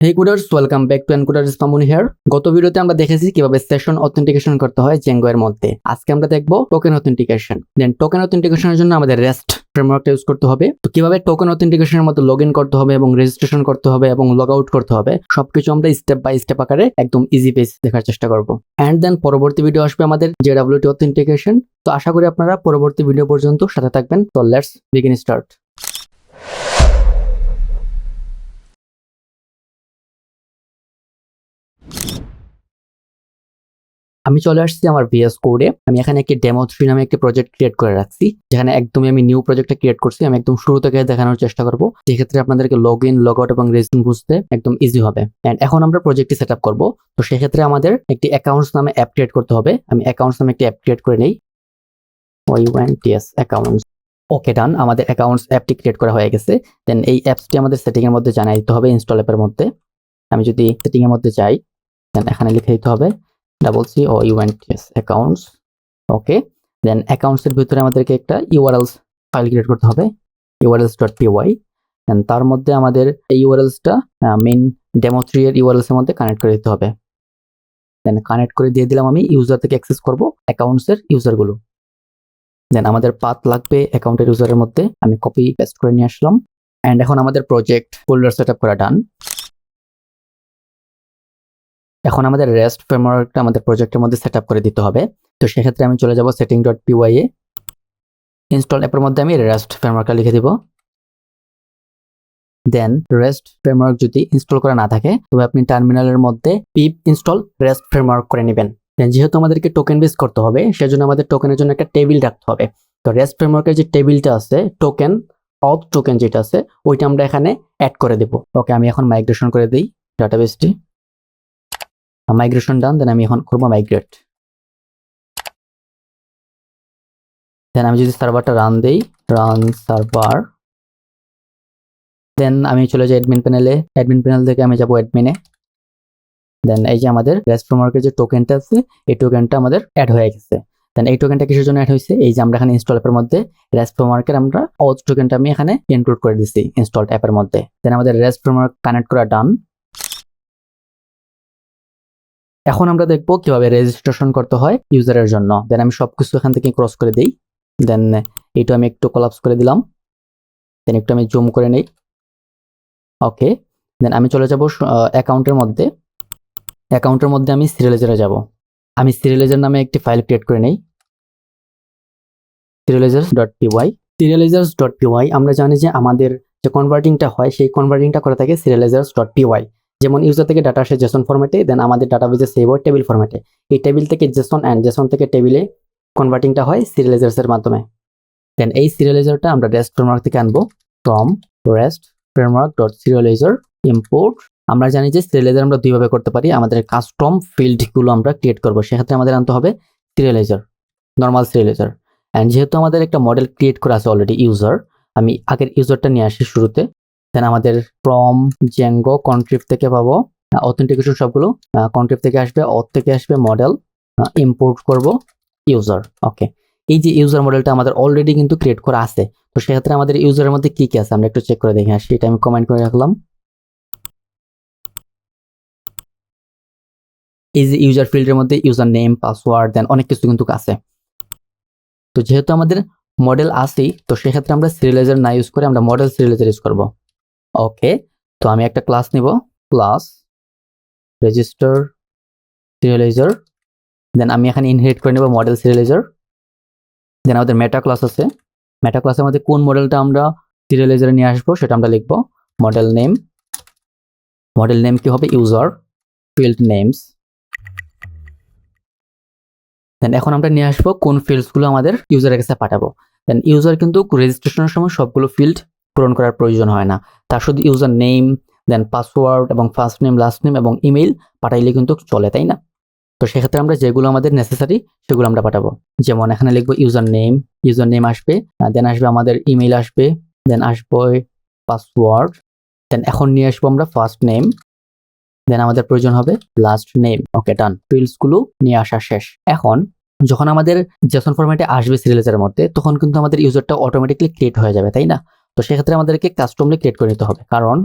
Hey coders welcome back to encoders Mamuni here গত ভিডিওতে আমরা দেখেছি কীভাবে সেশন অথেন্টিকেশন করতে হয় জেঙ্গো এর মধ্যে। আজকে আমরা দেখব টোকেন অথেন্টিকেশন দেন টোকেন অথেন্টিকেশনের জন্য আমাদের রেস্ট ফ্রেমওয়ার্কটা ইউজ করতে হবে। তো কীভাবে টোকেন অথেন্টিকেশনের মধ্যে লগ ইন করতে হবে এবং রেজিস্ট্রেশন করতে হবে এবং লগ আউট করতে হবে, সবকিছু আমরা স্টেপ বাই স্টেপ আকারে একদম ইজি পেজ দেখার চেষ্টা করব। অ্যান্ড দেন পরবর্তী ভিডিও আসবে আমাদের জেডাব্লিউটি অথেন্টিকেশন তো আশা করি আপনারা পরবর্তী ভিডিও পর্যন্ত সাথে থাকবেন। তো লেটস বিগিন স্টার্ট আমি চলে আসছি আমার ভিএস কোডে আমি এখানে একটি ডেমো থ্রি নামে একটি প্রজেক্ট ক্রিয়েট করে রাখছি। যেখানে একদমই আমি নিউ প্রজেক্টটা ক্রিয়েট করছি। আমি একদম শুরু থেকে দেখানোর চেষ্টা করব। সেক্ষেত্রে আপনাদেরকে লগ ইন লগ আউট এবং রেজিস্ট্রেশন বুঝতে একদম ইজি হবে। অ্যান্ড এখন আমরা প্রজেক্টটি সেট আপ করব। তো সেক্ষেত্রে আমাদের একটি অ্যাকাউন্টস নামে অ্যাপ ক্রিয়েট করতে হবে। আমি অ্যাকাউন্টস নামে একটি অ্যাপ ক্রিয়েট করে নিই। ওই one TS accounts okay done আমাদের অ্যাকাউন্টস অ্যাপটি ক্রিয়েট করা হয়ে গেছে। দেন এই অ্যাপসটি আমাদের সেটিং এর মধ্যে জানাই দিতে হবে ইনস্টল অ্যাপের মধ্যে। আমি যদি সেটিং এর মধ্যে যাই দেন এখানে লিখে দিতে হবে double C O U N T S accounts okay then অ্যাকাউন্টসের ভিতরে আমাদেরকে একটা ইউআরএলস ফাইল ক্রিয়েট করতে হবে ইউআরএলস ডট পিওয়াই দেন তার মধ্যে আমাদের এই ইউআরএলসটা মেইন ডেমো থ্রি এর ইউআরএলস এর মধ্যে কানেক্ট করে দিতে হবে। দেন কানেক্ট করে দিয়ে দিলাম আমি ইউজার থেকে অ্যাক্সেস করব অ্যাকাউন্টসের ইউজারগুলো দেন আমাদের পাথ লাগবে অ্যাকাউন্টের ইউজারের মধ্যে, আমি কপি পেস্ট করে নিয়ে আসলাম। অ্যান্ড এখন আমাদের প্রজেক্ট ফোল্ডার সেট আপ করা ডান এখন আমাদের রেস্ট ফ্রেমওয়ার্কটা আমাদের প্রজেক্টের মধ্যে সেট করে দিতে হবে। তো সেক্ষেত্রে আমি চলে যাব সেটিং ডট পিওয়াই এ। ইনস্টল অ্যাপের মধ্যে আমি রেস্ট ফ্রেমওয়ার্কটা লিখে দিব। দেন রেস্ট ফ্রেমওয়ার্ক যদি ইনস্টল করা না থাকে, তবে আপনি টার্মিনালের মধ্যে পিপ ইনস্টল রেস্ট ফ্রেমওয়ার্ক করে নেবেন। যেহেতু আমাদেরকে টোকেন বেস করতে হবে, সেজন্য আমাদের টোকেনের জন্য একটা টেবিল রাখতে হবে। তো রেস্ট ফ্রেমওয়ার্কের যে টেবিলটা আছে টোকেন অফ টোকেন যেটা আছে, ওইটা আমরা এখানে অ্যাড করে দেব। ওকে আমি এখন মাইগ্রেশন করে দিই ডাটাবেসটি মাইগ্রেশন ডান দেন আমি এখন করব মাইগ্রেট দেন আমি যদি সার্ভারটা রান দেই রান সার্ভার দেন আমি চলে যাই অ্যাডমিন প্যানেলে অ্যাডমিন প্যানেল থেকে আমি যাব অ্যাডমিনে দেন এই যে আমাদের রেস্ট ফ্রেমওয়ার্কের যে টোকেনটা আছে, এই টোকেনটা আমাদের অ্যাড হয়ে গেছে। দেন এই টোকেনটা কিসের জন্য অ্যাড হয়েছে? এই যে আমরা এখানে ইনস্টল অ্যাপের মধ্যে রেস্ট ফ্রেমওয়ার্কের আমরা অজ টোকেনটা আমি এখানে ইনক্লুড করে দিচ্ছি ইনস্টল অ্যাপের মধ্যে। দেন আমাদের রেস্ট ফ্রেমওয়ার্ক কানেক্ট করা ডান এখন আমরা দেখব কীভাবে রেজিস্ট্রেশন করতে হয় ইউজারের জন্য। দেন আমি সব কিছু এখান থেকে ক্রস করে দিই। দেন এইটা আমি একটু কলাপস করে দিলাম। দেন একটু আমি জুম করে নেই। ওকে দেন আমি চলে যাব অ্যাকাউন্টের মধ্যে। অ্যাকাউন্টের মধ্যে আমি সিরিয়ালাইজারে যাব। আমি সিরিয়ালাইজার নামে একটি ফাইল ক্রিয়েট করে নেই। Serializers dot py serializers dot py আমরা জানি যে আমাদের যে কনভার্টিংটা হয়, সেই কনভার্টিংটা করে থাকে সিরিয়ালাইজার্স ডট পিওয়াই যেমন ইউজার থেকে ডাটা আসে জেসন ফরম্যাটে দেন আমাদের ডাটা ডাটাবেজে সেভ হয় টেবিল ফর্মেটে এই টেবিল থেকে জেসন অ্যান্ড জেসন থেকে টেবিলে কনভার্টিংটা হয় সিরিয়ালাইজার্সের মাধ্যমে। দেন এই সিরিয়ালাইজারটা আমরা রেস্ট ফ্রেমওয়ার্ক থেকে আনব। From rest framework dot serializer import আমরা জানি যে সিরিয়ালাইজার আমরা দুইভাবে করতে পারি। আমাদের কাস্টম ফিল্ডগুলো আমরা ক্রিয়েট করব। সেক্ষেত্রে আমাদের আনতে হবে সিরিয়ালাইজার নর্মাল সিরিয়ালাইজার অ্যান্ড যেহেতু আমাদের একটা মডেল ক্রিয়েট করা আছে অলরেডি ইউজার আমি আগের ইউজারটা নিয়ে আসি শুরুতে। দেন আমাদের ফ্রম জেঙ্গো কন্ট্রিপ থেকে পাবো। অথেন্টিকেশন সবগুলো কন্ট্রিপ থেকে আসবে অথ থেকে আসবে মডেল ইম্পোর্ট করব ইউজার ওকে এই যে ইউজার মডেলটা আমাদের অলরেডি কিন্তু ক্রিয়েট করা আছে, তো সেক্ষেত্রে আমাদের ইউজারের মধ্যে কি কি আছে? আমরা একটু চেক করে দেখে আসি এটা আমি কমেন্ট করে রাখলাম। এই যে ইউজার ফিল্ডের মধ্যে ইউজার নেম পাসওয়ার্ড দেন অনেক কিছু কিন্তু আছে। তো যেহেতু আমাদের মডেল আসেই তো সেক্ষেত্রে আমরা সিরিয়ালাইজার না ইউজ করে আমরা মডেল সিরিয়ালাইজার ইউজ করব। ওকে তো আমি একটা ক্লাস নিব। ক্লাস রেজিস্টার সিরিয়ালাইজার দেন আমি এখানে ইনহেরিট করে নেব মডেল সিরিয়ালাইজার দেন আমাদের মেটা ক্লাস আছে। মেটা ক্লাসের মধ্যে কোন মডেলটা আমরা সিরিয়ালাইজারে নিয়ে আসব সেটা আমরা লিখব। মডেল নেম মডেল নেম কি হবে? ইউজার ফিল্ড নেমস দেন এখন আমরা নিয়ে আসব কোন ফিল্ডসগুলো আমাদের ইউজারের কাছে পাঠাবো। দেন ইউজার কিন্তু রেজিস্ট্রেশনের সময় সবগুলো ফিল্ড পূরণ করার প্রয়োজন হয় না। তার শুধু ইউজার নেম দেন পাসওয়ার্ড এবং ফার্স্ট নেম লাস্ট নেম এবং ইমেইল পাঠাইলে কিন্তু চলে, তাই না? তো সেক্ষেত্রে আমরা যেগুলো আমাদের নেসেসারি সেগুলো আমরা পাঠাবো। যেমন এখানে লিখব ইউজার নেম ইউজার নেম আসবে দেন আসবে আমাদের ইমেইল আসবে দেন আসব পাসওয়ার্ড দেন এখন নিয়ে আসব আমরা ফার্স্ট নেম দেন আমাদের প্রয়োজন হবে লাস্ট নেম ওকে ডান ফিল্ডসগুলো নিয়ে আসা শেষ। এখন যখন আমাদের জেসন ফরম্যাটে আসবে সিরিয়ালাইজারের মধ্যে, তখন কিন্তু আমাদের ইউজারটা অটোমেটিকলি ক্রিয়েট হয়ে যাবে, তাই না? তো সেক্ষেত্রে আমাদেরকে কাস্টমলি ক্রিয়েট করে নিতে হবে। কারণ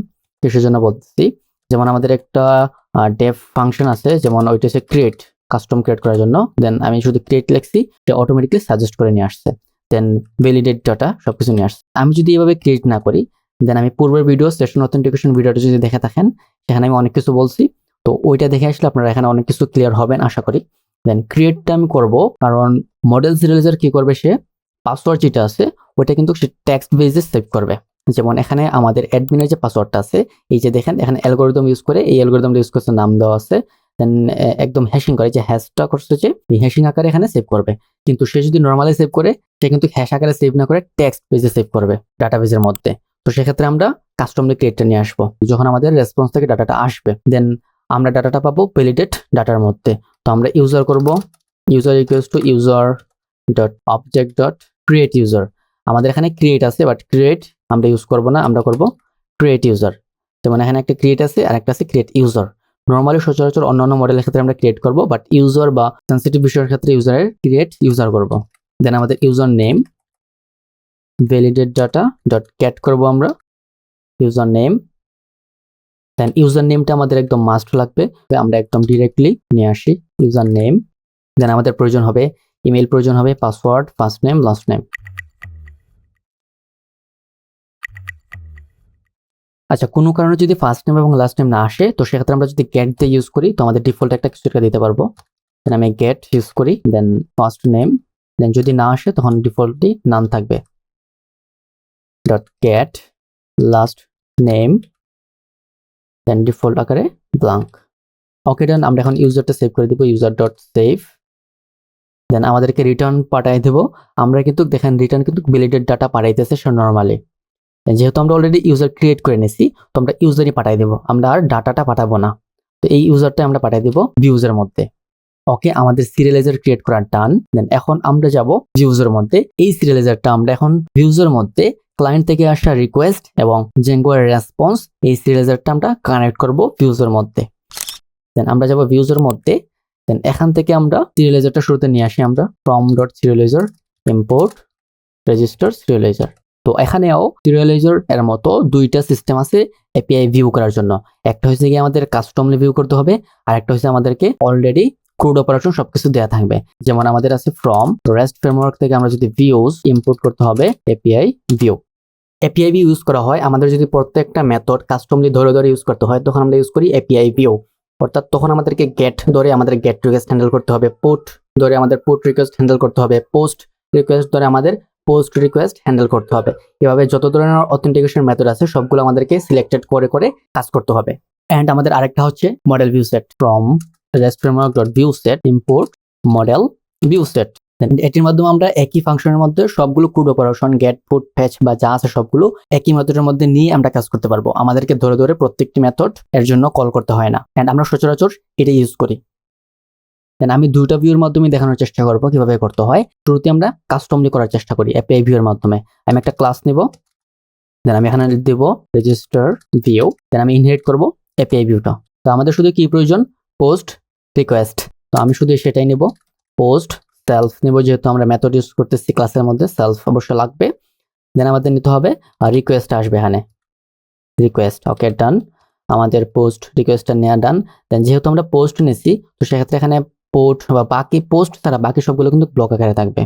কিসের জন্য বলতেছি, যেমন আমাদের একটা ডেভ ফাংশন আছে, যেমন ওইটা হচ্ছে ক্রিয়েট কাস্টম ক্রিয়েট করার জন্য। দেন আমি শুধু ক্রিয়েট লিখছি, এটা অটোমেটিকলি সাজেস্ট করে নিয়ে আসছে। দেন ভ্যালিডেট ডাটা সবকিছু নিয়ে আসছে। আমি যদি এভাবে ক্রিয়েট না করি দেন আমি পূর্বের ভিডিও সেশন অথেন্টিকেশন ভিডিওটা যদি দেখে থাকেন, সেখানে আমি অনেক কিছু বলছি। তো ওইটা দেখে আসলে আপনারা এখানে অনেক কিছু ক্লিয়ার হবেন, আশা করি। দেন ক্রিয়েটটা আমি করব, কারণ মডেল সিরিয়ালাইজার কি করবে সে? পাসওয়ার্ড যেটা আছে ওইটা কিন্তু সে টেক্সট বেসে সেভ করবে। যেমন এখানে আমাদের অ্যাডমিনের যে পাসওয়ার্ডটা আছে, এই যে দেখেন, এখানে অ্যালগোরিদম ইউজ করে এই অ্যালগোরিদমটা ইউজ করছে, নাম দেওয়া আছে দেন একদম হ্যাশিং করে, যে হ্যাশটা করছে যে এই হ্যাশিং আকারে এখানে সেভ করবে। কিন্তু সে যদি নর্মালি সেভ করে, সে কিন্তু হ্যাশ আকারে সেভ না করে টেক্সট বেজে সেভ করবে ডাটাবেজের মধ্যে। তো সেক্ষেত্রে আমরা কাস্টমলি ক্রিয়েটটা নিয়ে আসব। যখন আমাদের রেসপন্স থেকে ডাটাটা আসবে দেন আমরা ডাটাটা পাবো ভ্যালিডেট ডাটার মধ্যে। তো আমরা ইউজার করব user equals to user dot object dot create user আমাদের এখানে ক্রিয়েট আছে বাট ক্রিয়েট আমরা ইউজ করব না, আমরা করব ক্রিয়েট ইউজার যেমন এখানে একটা ক্রিয়েট আছে আর একটা আছে ক্রিয়েট ইউজার নর্মালি সচরাচর অন্যান্য মডেলের ক্ষেত্রে আমরা ক্রিয়েট করব বাট ইউজার বা সেন্সিটিভ বিষয়ের ক্ষেত্রে ইউজারের ক্রিয়েট ইউজার করব। দেন আমাদের user name validate data dot get করব আমরা ইউজার নেম দেন ইউজার নেমটা আমাদের একদম মাস্ট লাগবে আমরা একদম ডিরেক্টলি নিয়ে আসি ইউজার নেম দেন আমাদের প্রয়োজন হবে ইমেল প্রয়োজন হবে password first name last name আচ্ছা কোনো কারণে যদি ফার্স্ট নেম এবং লাস্ট নেম না আসে, তো সেক্ষেত্রে আমরা যদি গেট দিয়ে ইউজ করি, তো আমাদের ডিফল্ট একটা কিছু দিতে পারব। দেন আমি গেট ইউজ করি দেন ফার্স্ট নেম দেন যদি না আসে, তখন ডিফল্টলি নাম থাকবে। Dot get last name then default আকারে ব্লাঙ্ক ওকে ডান আমরা এখন ইউজারটা সেভ করে দিব ইউজার ডট সেভ দেন আমাদেরকে রিটার্ন পাঠাই দেবো। আমরা কিন্তু দেখেন রিটার্ন কিন্তু ভ্যালিডেট ডাটা পাঠাইতেছে সে নর্মালি যেহেতু আমরা অলরেডি ইউজার ক্রিয়েট করে নিয়েছি, তো আমরা ইউজারই পাঠাই দেবো। আমরা আর ডাটাটা পাঠাবো না। তো এই ইউজারটা আমরা পাঠাই দেবো ভিউজের মধ্যে। ওকে আমাদের সিরিয়ালাইজার ক্রিয়েট করার টান দেন এখন আমরা যাব ভিউজের মধ্যে। এই সিরিয়ালাইজারটা আমরা এখন ভিউজের মধ্যে ক্লায়েন্ট থেকে আসা রিকোয়েস্ট এবং জেঙ্গোর রেসপন্স এই সিরিয়ালাইজারটা আমরা কানেক্ট করব ভিউজের মধ্যে। দেন আমরা যাব ভিউজের মধ্যে। দেন এখান থেকে আমরা সিরিয়ালাইজারটা শুরুতে নিয়ে আসি আমরা। From dot serializer import register serializer তো এখানেও সিরিয়ালাইজার এর মতো দুইটা সিস্টেম আছে এপিআই ভিউ করার জন্য। একটা হচ্ছে গিয়ে আমাদের কাস্টমলি ভিউ করতে হবে, আর একটা হচ্ছে আমাদেরকে অলরেডি ক্রুড অপারেশন সবকিছু দেওয়া থাকবে। যেমন আমাদের আছে ফ্রম রেস্ট ফ্রেমওয়ার্ক থেকে আমরা যদি ভিউজ ইম্পোর্ট করতে হবে API view API view use করা হয়, আমাদের যদি প্রত্যেকটা মেথড কাস্টমলি ধরে ধরে ইউজ করতে হয়, তখন আমরা ইউজ করি এপিআই ভিউ অর্থাৎ তখন আমাদেরকে গেট ধরে আমাদের গেট রিকোয়েস্ট হ্যান্ডেল করতে হবে পোর্ট ধরে আমাদের পোর্ট রিকোয়েস্ট হ্যান্ডেল করতে হবে পোস্ট রিকোয়েস্ট ধরে আমাদের পোস্ট রিকোয়েস্ট হ্যান্ডেল করতে হবে। এভাবে যত ধরনের অথেন্টিকেশন মেথড আছে, সবগুলো আমাদেরকে সিলেক্টেড করে করে কাজ করতে হবে। অ্যান্ড আমাদের আরেকটা হচ্ছে model view set from rest dot view set import model view set এটির মাধ্যমে আমরা একই ফাংশনের মধ্যে সবগুলো CRUD operation get put patch বা যা আছে সবগুলো একই মেথডের মধ্যে নিয়ে আমরা কাজ করতে পারব। আমাদেরকে ধরে ধরে প্রত্যেকটি মেথড এর জন্য কল করতে হয় না। অ্যান্ড আমরা সচরাচর এটা ইউজ করি। দেন আমি দুইটা ভিউর মাধ্যমে দেখানোর চেষ্টা করব কীভাবে করতে হয়। শুরুতে আমরা কাস্টমলি করার চেষ্টা করি এপিআই ভিউর মাধ্যমে। আমি একটা ক্লাস নিব। দেন আমি এখানে দেব রেজিস্টার ভিউ দেন আমি ইনহেরিট করব এপিআই ভিউটা তো আমাদের শুধু কি প্রয়োজন? পোস্ট রিকোয়েস্ট তো আমি শুধু সেটাই নেব। পোস্ট সেলফ নেব যেহেতু আমরা মেথড ইউজ করতেছি ক্লাসের মধ্যে। সেলফ অবশ্যই লাগবে। দেন আমাদের নিতে হবে আর রিকোয়েস্ট আসবে এখানে। রিকোয়েস্ট ওকে ডান আমাদের পোস্ট রিকোয়েস্টটা নেওয়া ডান দেন যেহেতু আমরা পোস্ট নিয়েছি তো সেক্ষেত্রে এখানে পোর্ট বা বাকি পোস্ট ছাড়া বাকি সবগুলো কিন্তু ব্লক আকারে থাকবে।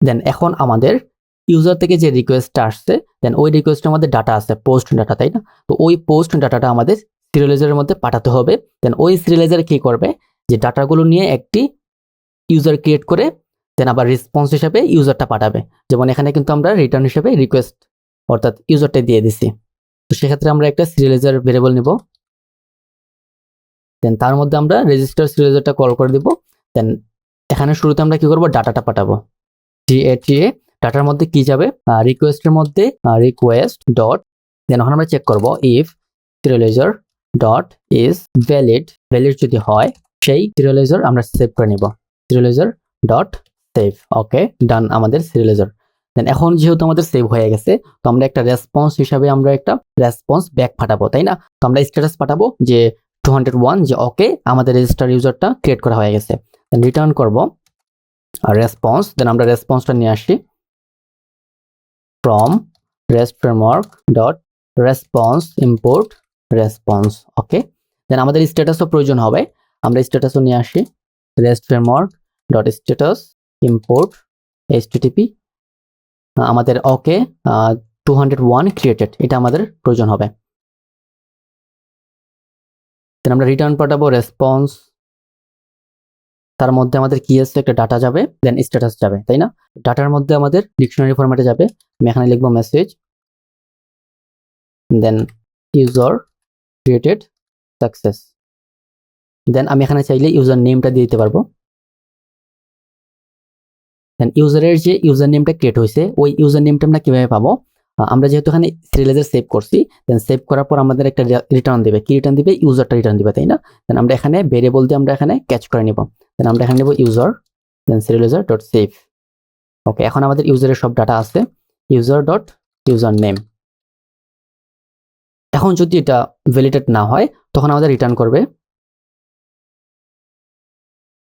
দেন এখন আমাদের ইউজার থেকে যে রিকোয়েস্টটা আসছে দেন ওই রিকোয়েস্টের আমাদের ডাটা আছে পোস্ট ডাটা তাই না? তো ওই পোস্ট ডাটাটা আমাদের সিরিয়ালাইজারের মধ্যে পাঠাতে হবে। দেন ওই সিরিয়ালাইজার কি করবে? যে ডাটাগুলো নিয়ে একটি ইউজার ক্রিয়েট করে দেন আবার রেসপন্স হিসেবে ইউজারটা পাঠাবে। যেমন এখানে কিন্তু আমরা রিটার্ন হিসাবে রিকোয়েস্ট অর্থাৎ ইউজারটা দিয়ে দিছি। তো সেক্ষেত্রে আমরা একটা সিরিয়ালাইজার ভেরিয়েবল নিব। দেন তার মধ্যে আমরা রেজিস্টার সিরিয়ালাইজারটা কল করে দিব। দেন এখানে শুরুতে আমরা কি করব? ডাটাটা পাঠাবো। জিএটিএ ডাটার মধ্যে কি যাবে? রিকোয়েস্টের মধ্যে রিকোয়েস্ট ডট দেন ওখানে আমরা চেক করব if serializer dot is valid valid যদি হয়, সেই সিরিয়ালাইজার আমরা সেভ করে নিব। সিরিয়ালাইজার ডট সেভ ওকে ডান আমাদের সিরিয়ালাইজার দেন এখন যেহেতু আমাদের সেভ হয়ে গেছে, তো আমরা একটা রেসপন্স হিসাবে আমরা একটা রেসপন্স ব্যাক পাঠাবো, তাই না? তো আমরা স্ট্যাটাস পাঠাবো যে টু হান্ড্রেড ওয়ান যে ওকে আমাদের রেজিস্টার ইউজারটা ক্রিয়েট করা হয়ে গেছে। দেন রিটার্ন করব। আর রেসপন্স দেন আমরা রেসপন্সটা নিয়ে আসি। From rest framework dot response import response okay then আমাদের স্ট্যাটাসও প্রয়োজন হবে। আমরা স্ট্যাটাসও নিয়ে আসি। Rest framework dot status import HTTP আমাদের okay two hundred one created এটা আমাদের প্রয়োজন হবে। দেন আমরা রিটার্ন পাঠাবো রেসপন্স তার মধ্যে আমাদের কি আছে? একটা ডাটা যাবে দেন স্ট্যাটাস যাবে, তাই না? ডাটার মধ্যে আমাদের ডিকশনারি ফরম্যাটে যাবে, আমি এখানে লিখব message then user created success then আমি এখানে চাইলে ইউজার নেমটা দিয়ে দিতে পারব দেন ইউজারের যে ইউজার নেমটা ক্রিয়েট হয়েছে, ওই ইউজার নেমটা আমরা কীভাবে পাবো? আমরা যেহেতু এখানে সিরিয়ালাইজার সেভ করছি দেন সেভ করার পর আমাদের একটা রিটার্ন দিবে। কি রিটার্ন দিবে? ইউজারটা রিটার্ন দিবে, তাই না? দেন আমরা এখানে ভেরিয়েবল দিয়ে আমরা এখানে ক্যাচ করে নিব। দেন আমরা এখানে নেব user then serializer dot save okay এখন আমাদের ইউজারের সব ডাটা আছে। ইউজার ডট ইউজার নেম এখন যদি এটা ভ্যালিডেট না হয়, তখন আমাদের রিটার্ন করবে।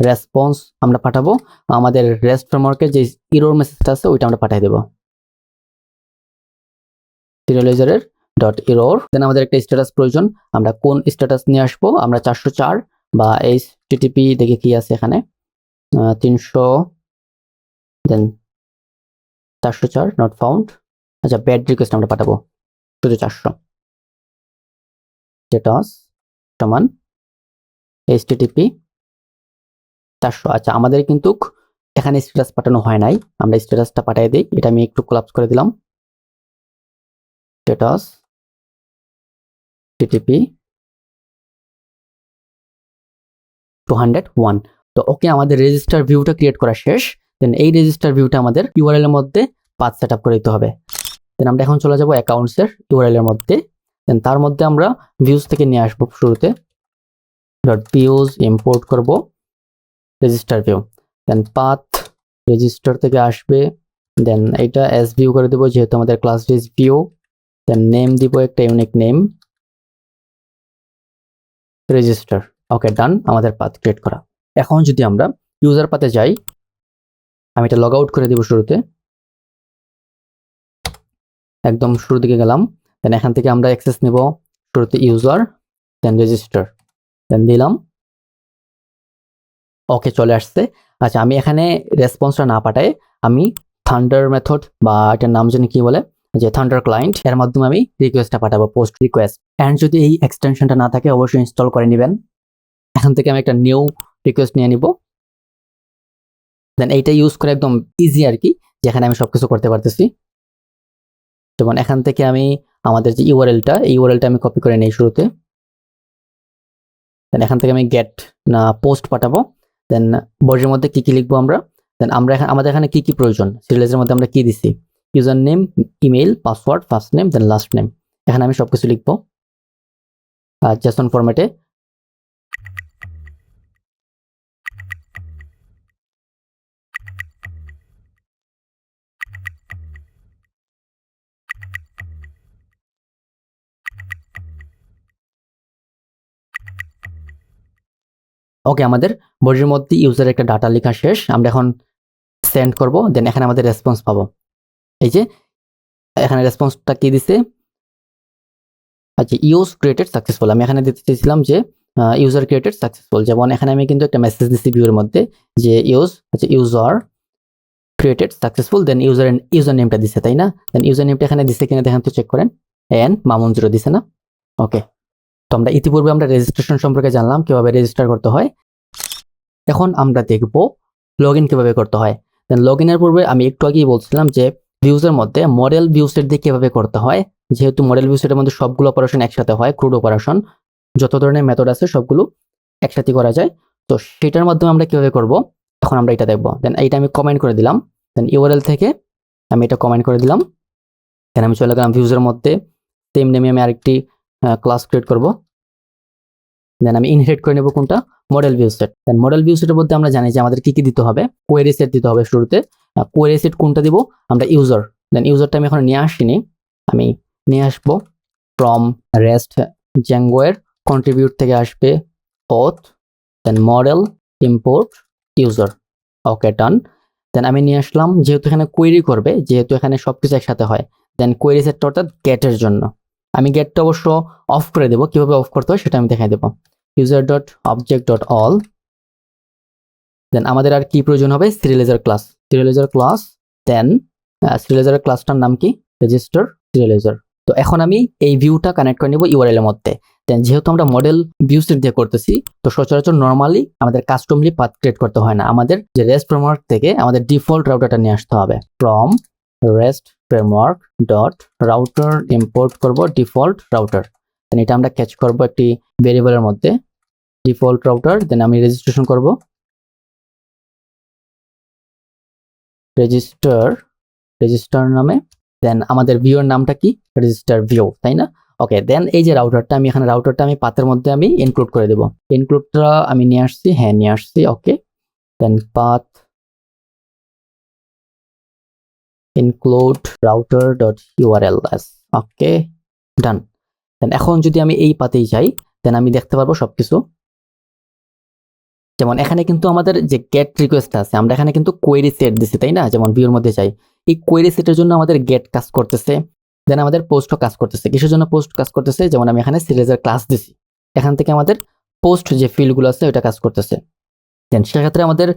রেসপন্স আমরা পাঠাবো। আমাদের রেস্ট ফ্রেমওয়ার্কের যে ইরোর মেসেজটা আছে, ওইটা আমরা পাঠিয়ে দেবো। সিরিয়ালাইজারের ডট ইরোর দেন আমাদের একটা স্ট্যাটাস প্রয়োজন, আমরা কোন স্ট্যাটাস নিয়ে আসব? আমরা চারশো চার বা এইচ টিটিপি দেখে কি আছে এখানে। তিনশো দেন চারশো চার নট ফাউন্ড আচ্ছা ব্যাড রিকোয়েস্ট আমরা পাঠাবো। শুধু চারশো। স্ট্যাটাস সমান এইচ টিটিপি চারশো। আচ্ছা আমাদের কিন্তু এখানে স্ট্যাটাস পাঠানো হয় নাই। আমরা স্ট্যাটাসটা পাঠিয়ে দিই। এটা আমি একটু কোলাপস করে দিলাম। Status HTTP two hundred one তো ওকে আমাদের রেজিস্টার ভিউটা ক্রিয়েট করা শেষ। দেন এই রেজিস্টার ভিউটা আমাদের ইউআরএল এর মধ্যে পাথ সেট আপ করে দিতে হবে। দেন আমরা এখন চলে যাব অ্যাকাউন্টসের ইউআরএল এর মধ্যে। দেন তার মধ্যে আমরা ভিউজ থেকে নিয়ে আসব শুরুতে। ডট ভিউজ ইম্পোর্ট করব। Register view then path register থেকে আসবে। দেন এটা এস ভিউ করে দেবো, যেহেতু আমাদের class base view then name দিব একটা unique name register okay done আমাদের পাথ ক্রিয়েট করা। এখন যদি আমরা ইউজার পাতে যাই, আমি এটা লগ আউট করে দিব শুরুতে। একদম শুরুর দিকে গেলাম। দেন এখান থেকে আমরা অ্যাক্সেস নেব শুরুতে ইউজার দেন রেজিস্টার দেন দিলাম। ওকে চলে আসছে। আচ্ছা আমি এখানে রেসপন্সটা না পাঠাই আমি থান্ডার মেথড বা এটার নাম জানি কি বলে? যে থান্ডার ক্লায়েন্ট এর মাধ্যমে আমি রিকোয়েস্টটা পাঠাবো পোস্ট রিকোয়েস্ট অ্যান্ড যদি এই এক্সটেনশনটা না থাকে, অবশ্যই ইনস্টল করে নেবেন। এখান থেকে আমি একটা নিউ রিকোয়েস্ট নিয়ে নিব। দেন এইটা ইউজ করে একদম ইজি আর কি, যেখানে আমি সবকিছু করতে পারতেছি। যেমন এখান থেকে আমি আমাদের যে ইউআরএলটা এই ইউআরএলটা আমি কপি করে নিই শুরুতে। দেন এখান থেকে আমি গেট না পোস্ট পাঠাবো। দেন বডির মধ্যে কি কি লিখব আমরা? দেন আমরা আমাদের এখানে কি কি প্রয়োজন? সিরিয়ালের মধ্যে আমরা কি দিছি? User name email password first name then last name এখানে আমি সবকিছু লিখব। আর জেসন ফরম্যাটে ওকে, আমাদের বডির মধ্যে ইউজারের একটা ডাটা লেখা শেষ। আমরা এখন সেন্ড করব দেন এখানে আমাদের রেসপন্স পাবো। এই যে, এখানে রেসপন্সটা কি দিছে? আচ্ছা ইউজ ক্রিয়েটেড সাকসেসফুল আমি এখানে দিতে চেয়েছিলাম যে ইউজার ক্রিয়েটেড সাকসেসফুল যেমন এখানে আমি কিন্তু একটা মেসেজ দিচ্ছি ভিউর মধ্যে যে ইউজ আচ্ছা user created successful then user user নেমটা দিছে, তাই না? দেন ইউজার নেমটা এখানে দিছে কিনা দেখেন তো চেক করেন। এন মামুন জিরো দিছে না? ওকে তো আমরা ইতিপূর্বে আমরা রেজিস্ট্রেশন সম্পর্কে জানলাম কীভাবে রেজিস্টার করতে হয়। এখন আমরা দেখব লগ ইন কীভাবে করতে হয়। দেন লগ ইনের পূর্বে আমি একটু আগেই বলছিলাম যে ভিউজের মধ্যে মডেল ভিউ সেট দিয়ে কীভাবে করতে হয়। যেহেতু মডেল ভিউ সেটের মধ্যে সবগুলো অপারেশন একসাথে হয় ক্রুড অপারেশন যত ধরনের মেথড আছে সবগুলো একসাথে করা যায়। তো সেটার মাধ্যমে আমরা কীভাবে করব? এখন আমরা এটা দেখব। দেন এইটা আমি কমেন্ট করে দিলাম। দেন ইউআরএল থেকে আমি এটা কমেন্ট করে দিলাম। দেন আমি চলে গেলাম ভিউজের মধ্যে। সেম নেমে আমি আরেকটি ক্লাস ক্রিয়েট করব। দেন আমি ইনহেরিট করে নেব কোনটা? Model view set then model view সেটের মধ্যে আমরা জানি যে আমাদের কি কি দিতে হবে। কোয়েরি সেট দিতে হবে শুরুতে। কোয়েরি সেট কোনটা দিব? আমরা ইউজার দেন ইউজারটা আমি এখন নিয়ে আসিনি। আমি নিয়ে আসব। ফ্রম রেস্ট জ্যাঙ্গোয়ের কন্ট্রিবিউট থেকে আসবে auth then model import user okay done then আমি নিয়ে আসলাম, যেহেতু এখানে কোয়েরি করবে, যেহেতু এখানে সবকিছু একসাথে হয় দেন কোয়েরি সেটটা অর্থাৎ গেটের জন্য। আমি গেটটা অবশ্য অফ করে দেবো। কীভাবে অফ করতে হয় সেটা আমি দেখাই দেবো। User dot object dot all then আমাদের আর কি প্রয়োজন হবে? সিরিয়ালাইজার ক্লাস সিরিয়ালাইজার ক্লাস দেন সিরিয়ালাইজার ক্লাসটার নাম কি? রেজিস্টার সিরিয়ালাইজার তো এখন আমি এই ভিউটা কানেক্ট করে নিব ইউআরএল এর মধ্যে। দেন যেহেতু আমরা মডেল ভিউ সেট দিয়ে করতেছি, তো সচরাচর নর্মালি আমাদের কাস্টমলি পাথ ক্রিয়েট করতে হয় না। আমাদের যে রেস্ট ফ্রেমওয়ার্ক থেকে আমাদের ডিফল্ট রাউটারটা নিয়ে আসতে হবে। From rest framework dot router import করব ডিফল্ট রাউটার দেন এটা আমরা ক্যাচ করব একটি ভেরিয়েবলের মধ্যে। ডিফল্ট রাউটার দেন আমি রেজিস্ট্রেশন করব। রেজিস্টার রেজিস্টার নামে দেন আমাদের ভিউর নামটা কি? রেজিস্টার ভিউ তাই না? ওকে দেন এই যে রাউটারটা আমি এখানে রাউটারটা আমি পাতের মধ্যে আমি ইনক্লুড করে দেব। ইনক্লুডটা আমি নিয়ে আসছি হ্যাঁ নিয়ে আসছি okay then path include router dot URL S okay done then এখন যদি আমি এই পাতেই যাই দেন আমি দেখতে পারব সবকিছু। যেমন এখানে কিন্তু আমাদের যে গেট রিকোয়েস্ট আছে, আমরা এখানে কিন্তু কোয়েরি সেট দিছি, তাই না? যেমন ভিউর মধ্যে চাই এই কোয়েরি সেটের জন্য আমাদের গেট কাজ করতেছে দেন আমাদের পোস্টও কাজ করতেছে। কিসের জন্য পোস্ট কাজ করতেছে? যেমন আমি এখানে সিরিজের ক্লাস দিছি। এখান থেকে আমাদের পোস্ট যে ফিল্ডগুলো আছে ওটা কাজ করতেছে। দেন সেক্ষেত্রে আমাদের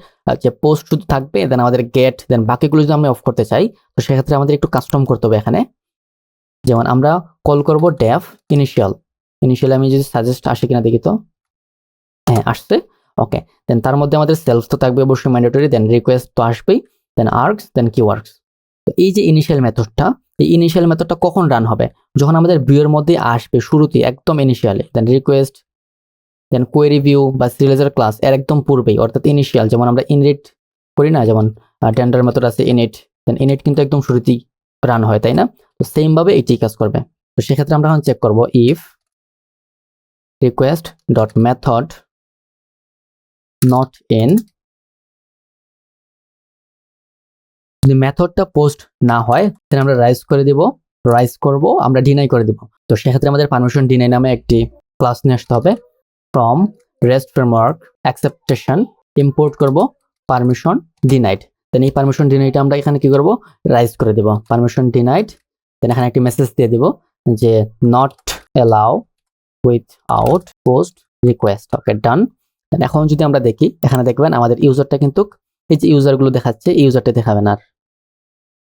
যে পোস্ট শুধু থাকবে দেন আমাদের গেট দেন বাকিগুলো যদি আমরা অফ করতে চাই, তো সেক্ষেত্রে আমাদের একটু কাস্টম করতে হবে এখানে। যেমন আমরা কল করব ড্যাফ ইনিশিয়াল ইনিশিয়াল আমি যদি সাজেস্ট আসে কিনা দেখি তো। হ্যাঁ আসছে। ওকে দেন তার মধ্যে আমাদের সেলফ তো থাকবে অবশ্যই ম্যান্ডেটরি দেন রিকোয়েস্ট তো আসবেই দেন আর্কস দেন কিওয়ার্কস তো এই যে ইনিশিয়াল মেথডটা এই ইনিশিয়াল মেথডটা কখন রান হবে? যখন আমাদের ভিউয়ের মধ্যে আসবে শুরুতে একদম ইনিশিয়ালে then request then query view বা সিরিয়ালাইজার ক্লাস এর একদম পূর্বেই, অর্থাৎ ইনিশিয়াল যেমন আমরা ইনরিট করি না, যেমন টেন্ডার মেথড আছে ইনিট দেন ইনিট কিন্তু একদম শুরুতেই রান হয়, তাই না? তো সেম ভাবে এটি কাজ করবে। তো সেক্ষেত্রে আমরা এখন চেক করব if request dot method not in যদি মেথডটা পোস্ট না হয়, তাহলে আমরা রাইজ করে দিব। রাইজ করব, আমরা ডিনাই করে দিব। তো সেক্ষেত্রে আমাদের পারমিশন ডিনাই নামে একটি ক্লাস নিয়ে আসতে হবে। From rest framework exception import করব পারমিশন ডিনাইড দেন এই পারমিশন ডিনাইটা আমরা এখানে কি করব? রাইজ করে দেব। পারমিশন ডিনাইড দেন এখানে একটি মেসেজ দিয়ে দিব যে not allow without post request okay done এখন যদি আমরা দেখি, এখানে দেখবেন আমাদের ইউজারটা কিন্তু এই যে ইউজারগুলো দেখাচ্ছে, এই ইউজারটা দেখাবেন আর।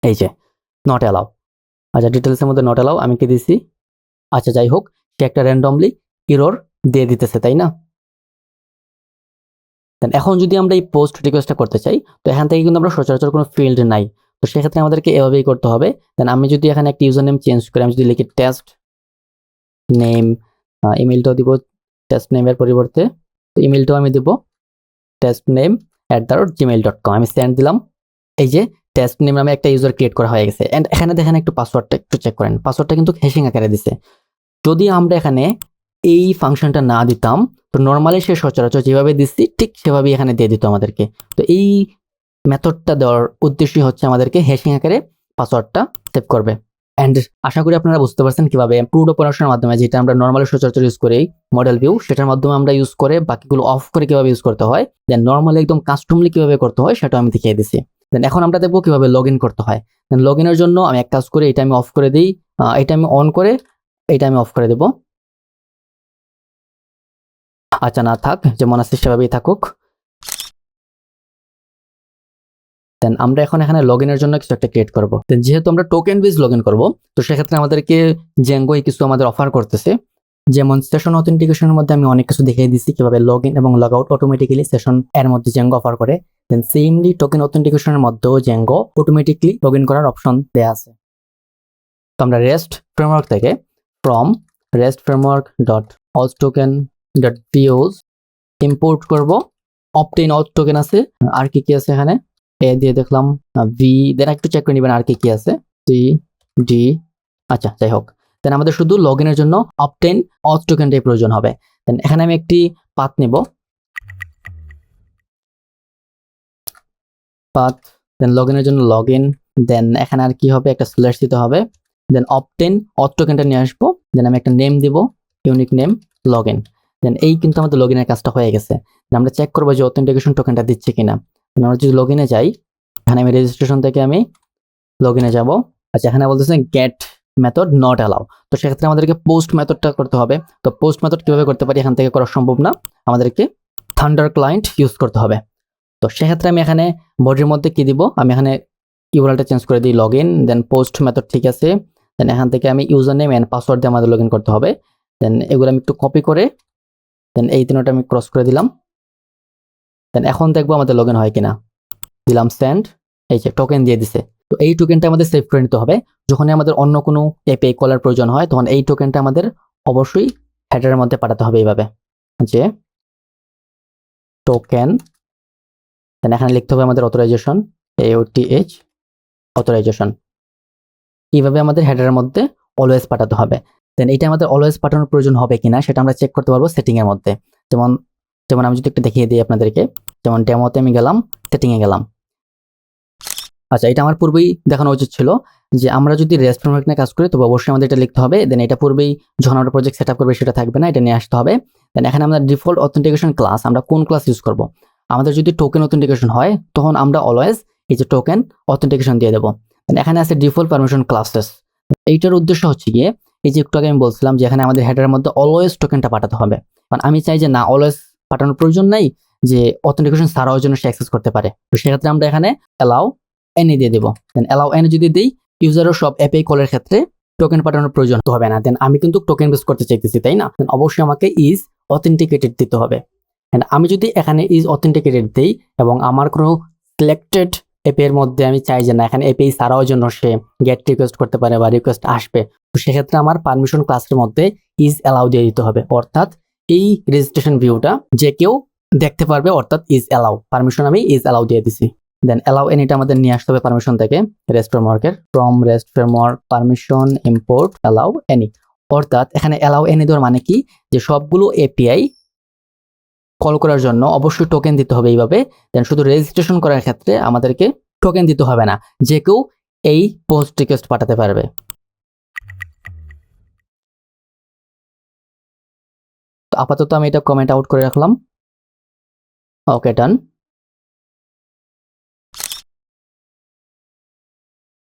এই যে নট অ্যালাউ আচ্ছা ডিটেলসের মধ্যে নট অ্যালাউ আমি কি দিছি? আচ্ছা যাই হোক, সে একটা র্যান্ডমলি ইরোর দিয়ে দিতেছে, তাই না? দেন এখন যদি আমরা এই পোস্ট রিকোয়েস্টটা করতে চাই, তো এখান থেকে কিন্তু আমরা সচরাচর কোনো ফিল্ড নাই। তো সেক্ষেত্রে আমাদেরকে এভাবেই করতে হবে। দেন আমি যদি এখানে একটা ইউজার নেম চেঞ্জ করি, আমি যদি লিখি টেস্ট নেম ইমেলটাও দিব টেস্ট নেমের পরিবর্তে। তো ইমেলটাও আমি দিব test name at the Gmail dot com আমি সেন্ড দিলাম। এই যে টেস্ট নেম নামে একটা ইউজার ক্রিয়েট করা হয়ে গেছে। অ্যান্ড এখানে দেখেন একটু পাসওয়ার্ডটা একটু চেক করেন। পাসওয়ার্ডটা কিন্তু হ্যাশিং আকারে দিছে। যদি আমরা এখানে এই ফাংশনটা না দিতাম, তো নর্মালি সে সচরাচর যেভাবে দিচ্ছি, ঠিক সেভাবেই এখানে দিয়ে দিত আমাদেরকে। তো এই মেথডটা দেওয়ার উদ্দেশ্যই হচ্ছে আমাদেরকে হ্যাশিং আকারে পাসওয়ার্ডটা সেভ করবে। অ্যান্ড আশা করি আপনারা বুঝতে পারছেন কীভাবে প্রুড অপারেশনের মাধ্যমে যেটা আমরা নর্মালি সচরাচর ইউজ করি মডেল ভিউ সেটার মাধ্যমে আমরা ইউজ করে বাকিগুলো অফ করে কীভাবে ইউজ করতে হয় দেন নর্মালি একদম কাস্টমলি কীভাবে করতে হয় সেটা আমি দেখিয়ে দিছি। দেন এখন আমরা দেখব কীভাবে লগ করতে হয়। দেন লগ জন্য আমি এক কাজ করে, এটা আমি অফ করে দিই এটা আমি অন করে, এটা আমি অফ করে দেব। আচ্ছা না থাক, যেমন আছে সেভাবেই থাকুক। দেন আমরা এখন এখানে লগ ইনের জন্য কিছু একটা ক্রিয়েট করব। দেন যেহেতু আমরা টোকেন বেস লগ ইন করব, তো সেক্ষেত্রে আমাদেরকে জেঙ্গোই কিছু আমাদের অফার করতেছে। যেমন সেশন অথেন্টিকেশনের মধ্যে আমি অনেক কিছু দেখিয়ে দিচ্ছি কীভাবে লগ ইন এবং লগ আউট অটোমেটিক্যালি সেশন এর মধ্যে জেঙ্গো অফার করে। দেন সেমলি টোকেন অথেন্টিকেশনের মধ্যেও জেঙ্গো অটোমেটিকলি লগ ইন করার অপশন দেওয়া আছে। তো আমরা রেস্ট ফ্রেমওয়ার্ক থেকে ফ্রম রেস্ট ফ্রেমওয়ার্ক ডট অলস টোকেন ডট ভিউজ ইম্পোর্ট করব। অপটেন অল টোকেন আছে। আর কি কি আছে এখানে? এ দিয়ে দেখলাম ভি দেন একটু চেক করে নেবেন আর কি কি আছে। সি ডি আচ্ছা যাই হোক। দেন আমাদের শুধু লগ ইনের জন্য অপটেন অথ টোকেনটাই প্রয়োজন হবে। দেন এখানে আমি একটি পাথ নেব। পাথ দেন লগ ইনের জন্য লগ ইন দেন এখানে আর কি হবে? একটা স্ল্যাশ দিতে হবে। দেন অপটেন অথ টোকেনটা নিয়ে আসব। দেন আমি একটা নেম দিব unique name log in then এই কিন্তু আমাদের লগ ইনের কাজটা হয়ে গেছে। আমরা চেক করব যে অথেন্টিকেশন টোকেনটা দিচ্ছে কিনা। আমরা যদি লগ ইনে যাই, এখানে আমি রেজিস্ট্রেশন থেকে আমি লগ ইনে যাব। আচ্ছা এখানে বলতেছে গেট মেথড নট অ্যালাউ তো সেক্ষেত্রে আমাদেরকে পোস্ট মেথডটা করতে হবে। তো পোস্ট মেথড কীভাবে করতে পারি এখান থেকে করা সম্ভব না। আমাদেরকে থান্ডার ক্লায়েন্ট ইউজ করতে হবে। তো সেক্ষেত্রে আমি এখানে বডির মধ্যে কি দিব? আমি এখানে ইউআরএলটা চেঞ্জ করে দিই log in then post method ঠিক আছে। দেন এখান থেকে আমি ইউজার নেম অ্যান্ড পাসওয়ার্ড দিয়ে আমাদের লগ করতে হবে। দেন এগুলো আমি একটু কপি করে দেন এই তিনটা আমি ক্রস করে দিলাম। দেন এখন দেখব আমাদের লগ হয় কিনা। দিলাম সেন্ড এই যে টোকেন দিয়ে দিছে। তো এই টোকেনটা আমাদের সেভ করে নিতে হবে। যখনই আমাদের অন্য কোনো এপিআই কলার প্রয়োজন হয়, তখন এই টোকেনটা আমাদের অবশ্যই হেডারের মধ্যে পাঠাতে হবে এইভাবে। যে টোকেন দেন এখানে লিখতে হবে আমাদের অথরাইজেশন এওটিএইচ অথরাইজেশন এইভাবে আমাদের হেডারের মধ্যে অলওয়েজ পাঠাতে হবে। দেন এটা আমাদের অলওয়েজ পাঠানোর প্রয়োজন হবে কিনা, সেটা আমরা চেক করতে পারব সেটিংয়ের মধ্যে। যেমন যেমন আমি যদি একটু দেখিয়ে দিই আপনাদেরকে। যেমন ডেমোতে আমি গেলাম, সেটিং এ গেলাম। আচ্ছা এটা আমার পূর্বেই দেখানো উচিত ছিল যে আমরা যদি রেস্ট ফ্রেমওয়ার্ক নিয়ে কাজ করি, তবে অবশ্যই আমাদের এটা লিখতে হবে। দেন এটা পূর্বেই যখন আমরা প্রজেক্ট সেট আপ করবে, সেটা থাকবে না, এটা নিয়ে আসতে হবে। দেন এখানে আমরা ডিফল্ট অথেন্টিকেশন ক্লাস আমরা কোন ক্লাস ইউজ করব? আমাদের যদি টোকেন অথেন্টিকেশন হয়, তখন আমরা অলওয়েজ এই যে টোকেন অথেন্টিকেশন দিয়ে দেবো। দেন এখানে আছে ডিফল্ট পারমিশন ক্লাসেস এইটার উদ্দেশ্য হচ্ছে গিয়ে, এই যে একটু আগে আমি বলছিলাম যে এখানে আমাদের হেডারের মধ্যে অলওয়েজ টোকেনটা পাঠাতে হবে। কারণ আমি চাই যে না অলওয়েজ পাঠানোর প্রয়োজন নাই যে অথেন্টিকেশন ছাড়াও যেন সে অ্যাক্সেস করতে পারে। তো সেক্ষেত্রে আমরা এখানে অ্যালাউ এনে দিয়ে দেবো। দেন অ্যালাউ এনে যদি দিই ইউজারও সব অ্যাপে কলের ক্ষেত্রে টোকেন পাঠানোর প্রয়োজন হবে না। দেন আমি কিন্তু টোকেন বেস করতে চাইতেছি, তাই না? দেন অবশ্যই আমাকে ইজ অথেন্টিকেটেড দিতে হবে। And আমি যদি এখানে ইজ অথেন্টিকেটেড দিই এবং আমার কোনো সিলেক্টেড অ্যাপের মধ্যে আমি চাই যে না, এখানে এপিআই ছাড়াও জন্য সে গেট রিকোয়েস্ট করতে পারে বা রিকোয়েস্ট আসবে, তো সেক্ষেত্রে আমার পারমিশন ক্লাসের মধ্যে ইজ অ্যালাউ দিয়ে দিতে হবে। অর্থাৎ এই রেজিস্ট্রেশন ভিউটা যে কেউ দেখতে পারবে, অর্থাৎ ইজ অ্যালাউ পারমিশন আমি ইজ অ্যালাউ দিয়ে দিছি। দেন অ্যালাউ এনিটা আমাদের নিয়ে আসতে হবে পারমিশন থেকে। Rest ফ্রেমওয়ার্কের from rest framework permission import allow any অর্থাৎ এখানে অ্যালাউ এনি দেওয়ার মানে কি? যে সবগুলো এপিআই কল করার জন্য অবশ্যই টোকেন দিতে হবে এইভাবে। দেন শুধু রেজিস্ট্রেশন করার ক্ষেত্রে আমাদেরকে টোকেন দিতে হবে না। যে কেউ এই পোস্ট রিকোয়েস্ট পাঠাতে পারবে। আপাতত আমি এটা কমেন্ট আউট করে রাখলাম। ওকে ডান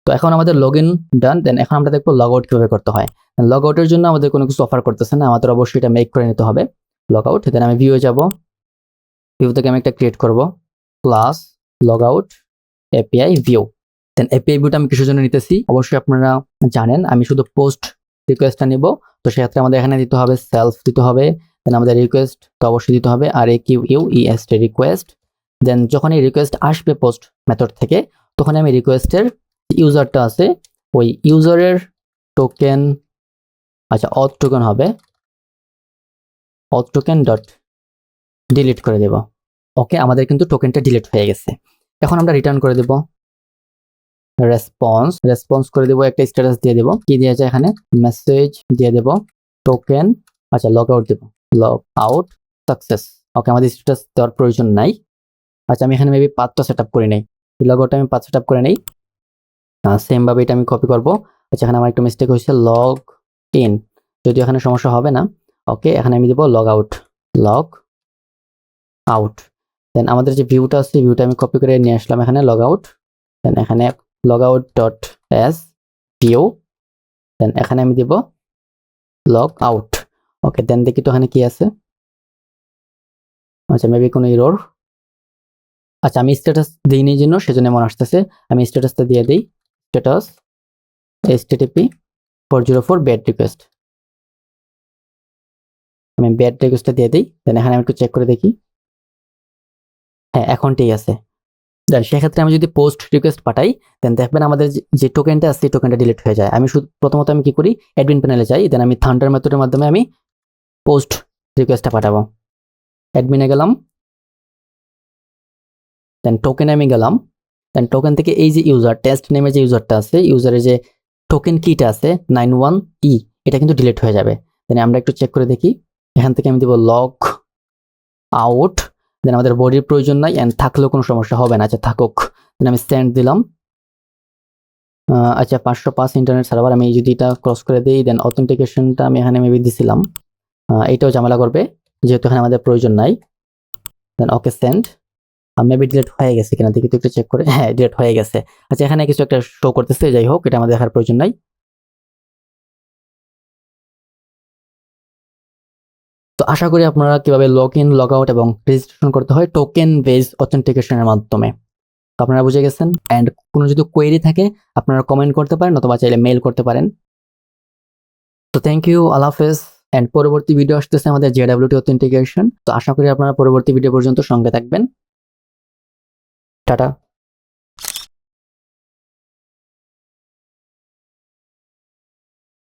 তো এখন আমাদের লগ ইন ডান দেন এখন আমরা দেখব লগ আউট কীভাবে করতে হয়। লগ আউটের জন্য আমাদের কোনো কিছু অফার করতেছে না, আমাদের অবশ্যই এটা মেক করে নিতে হবে। লগ আউট দেন আমি ভিউয়ে যাব। ভিউ থেকে আমি একটা ক্রিয়েট করব। Class log out API view then API ভিউটা আমি কিসের জন্য নিতেছি? অবশ্যই আপনারা জানেন, আমি শুধু পোস্ট রিকোয়েস্টটা নিব। তো সেক্ষেত্রে আমাদের এখানে দিতে হবে সেলফ দিতে হবে। দেন আমাদের রিকোয়েস্ট তো অবশ্যই দিতে হবে, R A Q U E S T request then যখন এই রিকোয়েস্ট আসবে পোস্ট মেথড থেকে, তখন আমি রিকোয়েস্টের ইউজারটা আছে, ওই ইউজারের টোকেন আচ্ছা অথ টোকেন হবে। অথ টোকেন ডট ডিলিট করে দেব। ওকে আমাদের কিন্তু টোকেনটা ডিলিট হয়ে গেছে। এখন আমরা রিটার্ন করে দেব। রেসপন্স রেসপন্স করে দেব, একটা স্ট্যাটাস দিয়ে দেব। কি দিয়ে আছে এখানে? মেসেজ দিয়ে দেব। টোকেন আচ্ছা লগ আউট দেব। লগ আউট সাকসেস ওকে আমাদের স্ট্যাটাস দেওয়ার প্রয়োজন নাই। আচ্ছা আমি এখানে মেবি পাঁচটা সেট আপ করে নেই। লগ আউটটা আমি পাঁচ সেট আপ করে নেই। সেম ভাবে এটা আমি কপি করব। আচ্ছা এখানে আমার একটু মিস্টেক হয়েছে লগ ইন যদিও এখানে সমস্যা হবে না। ওকে এখানে আমি দেবো log out log out then আমাদের যে ভিউটা আছে ভিউটা আমি কপি করে নিয়ে আসলাম এখানে লগ আউট দেন এখানে log out dot S view then এখানে আমি দেব লগ আউট ওকে দেন দেখি তো এখানে কি আছে। আচ্ছা মেবি কোনো ইরোর আচ্ছা আমি স্ট্যাটাস দিইনি জন্য, সেজন্য মনে আসতেছে। আমি স্ট্যাটাসটা দিয়ে দিই। Status HTTP four zero four bad request আমি ব্যাড রিকোয়েস্টটা দিয়ে দিই। দেন এখানে আমি একটু চেক করে দেখি। হ্যাঁ এখন ঠিক আছে। দেন সেক্ষেত্রে আমি যদি পোস্ট রিকোয়েস্ট পাঠাই দেন দেখবেন আমাদের যে- যে টোকেনটা আছে, সেই টোকেনটা ডিলিট হয়ে যায়। আমি শুধু প্রথমত আমি কি করি? অ্যাডমিন প্যানেলে যাই। দেন আমি থান্ডার মেথডের মাধ্যমে আমি পোস্ট রিকোয়েস্টটা পাঠাবো। অ্যাডমিনে গেলাম দেন টোকেনে আমি গেলাম দেন টোকেন থেকে এই যে ইউজার টেস্ট নেমে যে ইউজারটা আছে ইউজারের যে টোকেন কিটা আছে নাইন ওয়ান ই এটা কিন্তু ডিলিট হয়ে যাবে। দেন আমরা একটু চেক করে দেখি, এখান থেকে আমি দেবো লগ আউট দেন আমাদের বডির প্রয়োজন নাই অ্যান্ড থাকলেও কোনো সমস্যা হবে না আচ্ছা থাকুক। দেন আমি সেন্ড দিলাম আচ্ছা পাঁচশো পাঁচ ইন্টারনেট সার্ভার আমি যদি এটা ক্রস করে দিই দেন অথেন্টিকেশনটা আমি এখানে মেবি দিছিলাম। এইটাও ঝামেলা করবে, যেহেতু এখানে আমাদের প্রয়োজন নাই। Then okay send maybe delete হয়ে গেছে কিনা দেখি তো একটু চেক করে। হ্যাঁ ডিলেট হয়ে গেছে। আচ্ছা এখানে কিছু একটা শো করতেছে, যাই হোক, এটা আমাদের দেখার প্রয়োজন নাই। তো আশা করি আপনারা কীভাবে লগ ইন লগ আউট এবং রেজিস্ট্রেশন করতে হয় টোকেন বেজ অথেন্টিকেশনের মাধ্যমে। তো আপনারা বুঝে গেছেন? অ্যান্ড কোনো যদি কোয়েরি থাকে, আপনারা কমেন্ট করতে পারেন, অথবা চাইলে মেল করতে পারেন। তো থ্যাংক ইউ আল্লাহ হাফেজ। অ্যান্ড পরবর্তী ভিডিও আসতেছে আমাদের জে ডাব্লিউটি অথেন্টিকেশন তো আশা করি আপনারা পরবর্তী ভিডিও পর্যন্ত সঙ্গে থাকবেন। টাটা।